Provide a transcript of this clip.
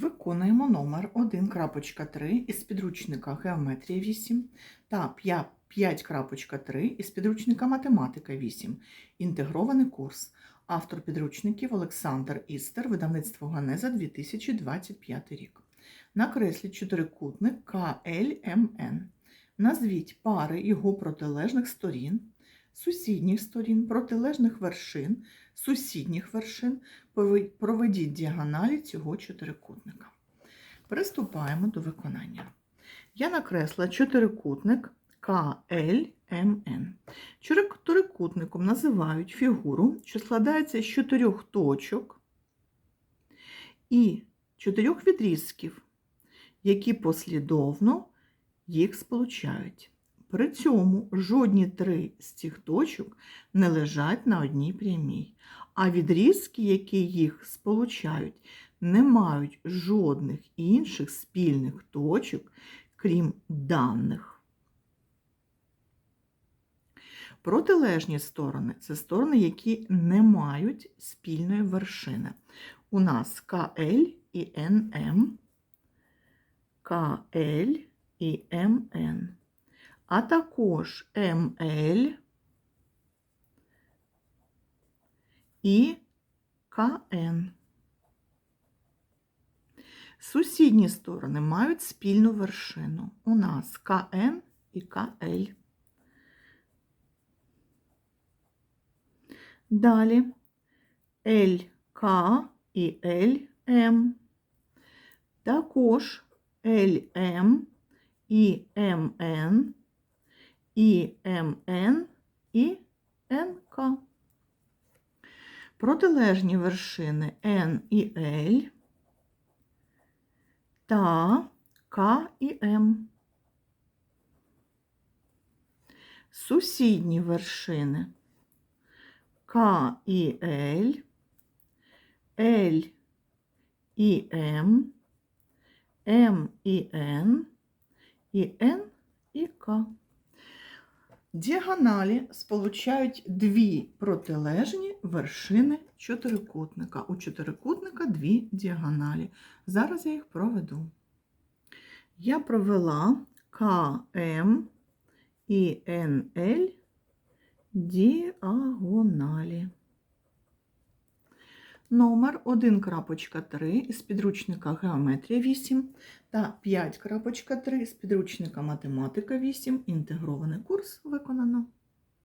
Виконуємо номер 1.3 із підручника Геометрія 8 та 5.3 із підручника Математика 8. Інтегрований курс. Автор підручників Олександр Істер, видавництво Ганеза 2025 рік. Накресліть чотирикутник КЛМН. Назвіть пари його протилежних сторін, сусідніх сторін, протилежних вершин, сусідніх вершин, проведіть діагоналі цього чотирикутника. Приступаємо до виконання. Я накресла чотирикутник КЛМН. Чотирикутником називають фігуру, що складається з чотирьох точок і чотирьох відрізків, які послідовно їх сполучають. При цьому жодні три з цих точок не лежать на одній прямій, а відрізки, які їх сполучають, не мають жодних інших спільних точок, крім даних. Протилежні сторони це сторони, які не мають спільної вершини. У нас КЛ і НМ, КЛ і МН, а також МЛ і КН. Сусідні сторони мають спільну вершину. У нас КН і КЛ. Далі ЛК і ЛМ. Також ЛМ і МН, і МН і НК. Протилежні вершини N і L та К і М. Сусідні вершини К і Л, Л і М, М і Н, і Н і К. Діагоналі сполучають дві протилежні вершини чотирикутника. У чотирикутника дві діагоналі. Зараз я їх проведу. Я провела КМ і НЛ діагоналі. Номер 1.3 із підручника Геометрія 8 та 5.3 з підручника Математика 8. Інтегрований курс виконано.